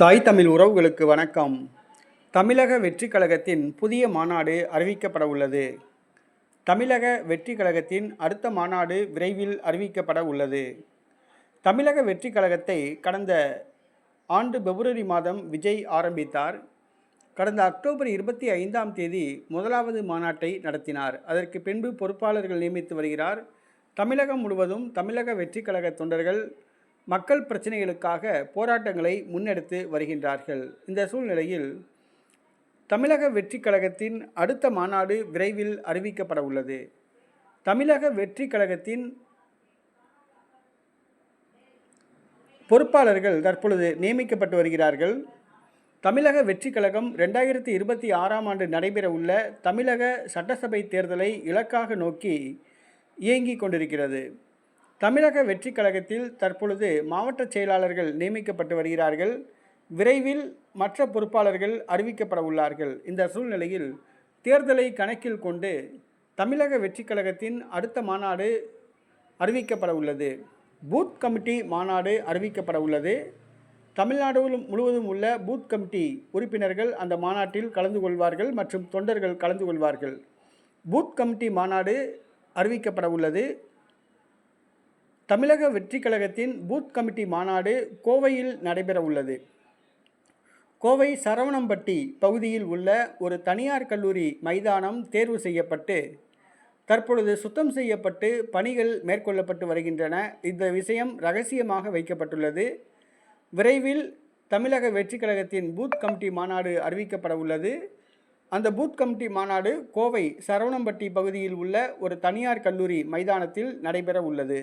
தாய் தமிழ் உறவுகளுக்கு வணக்கம். தமிழக வெற்றி கழகத்தின் புதிய மாநாடு அறிவிக்கப்பட உள்ளது. தமிழக வெற்றி கழகத்தின் அடுத்த மாநாடு விரைவில் அறிவிக்கப்பட உள்ளது. தமிழக வெற்றி கழகத்தை கடந்த ஆண்டு பிப்ரவரி மாதம் விஜய் ஆரம்பித்தார். கடந்த அக்டோபர் இருபத்தி ஐந்தாம் தேதி முதலாவது மாநாட்டை நடத்தினார். அதற்கு பின்பு பொறுப்பாளர்கள் நியமித்து வருகிறார். தமிழகம் முழுவதும் தமிழக வெற்றி கழக தொண்டர்கள் மக்கள் பிரச்சனைகளுக்காக போராட்டங்களை முன்னெடுத்து வருகின்றார்கள். இந்த சூழ்நிலையில் தமிழக வெற்றிக் கழகத்தின் அடுத்த மாநாடு விரைவில் அறிவிக்கப்பட உள்ளது. தமிழக வெற்றிக் கழகத்தின் பொறுப்பாளர்கள் தற்பொழுது நியமிக்கப்பட்டு வருகிறார்கள். தமிழக வெற்றிக் கழகம் ரெண்டாயிரத்தி இருபத்தி ஆறாம் ஆண்டு நடைபெற உள்ள தமிழக சட்டசபை தேர்தலை இலக்காக நோக்கி இயங்கிக் கொண்டிருக்கிறது. தமிழக வெற்றி கழகத்தில் தற்பொழுது மாவட்ட செயலாளர்கள் நியமிக்கப்பட்டு வருகிறார்கள். விரைவில் மற்ற பொறுப்பாளர்கள் அறிவிக்கப்பட உள்ளார்கள். இந்த சூழ்நிலையில் தேர்தலை கணக்கில் கொண்டு தமிழக வெற்றி கழகத்தின் அடுத்த மாநாடு அறிவிக்கப்பட உள்ளது. பூத் கமிட்டி மாநாடு அறிவிக்கப்பட உள்ளது. தமிழ்நாடு முழுவதும் உள்ள பூத் கமிட்டி உறுப்பினர்கள் அந்த மாநாட்டில் கலந்து கொள்வார்கள் மற்றும் தொண்டர்கள் கலந்து கொள்வார்கள். பூத் கமிட்டி மாநாடு அறிவிக்கப்பட உள்ளது. தமிழக வெற்றி கழகத்தின் பூத் கமிட்டி மாநாடு கோவையில் நடைபெற உள்ளது கோவை சரவணம்பட்டி பகுதியில் உள்ள ஒரு தனியார் கல்லூரி மைதானம் தேர்வு செய்யப்பட்டு தற்பொழுது சுத்தம் செய்யப்பட்டு பணிகள் மேற்கொள்ளப்பட்டு வருகின்றன. இந்த விஷயம் ரகசியமாக வைக்கப்பட்டுள்ளது. விரைவில் தமிழக வெற்றிக் கழகத்தின் பூத் கமிட்டி மாநாடு அறிவிக்கப்பட உள்ளது அந்த பூத் கமிட்டி மாநாடு கோவை சரவணம்பட்டி பகுதியில் உள்ள ஒரு தனியார் கல்லூரி மைதானத்தில் நடைபெற உள்ளது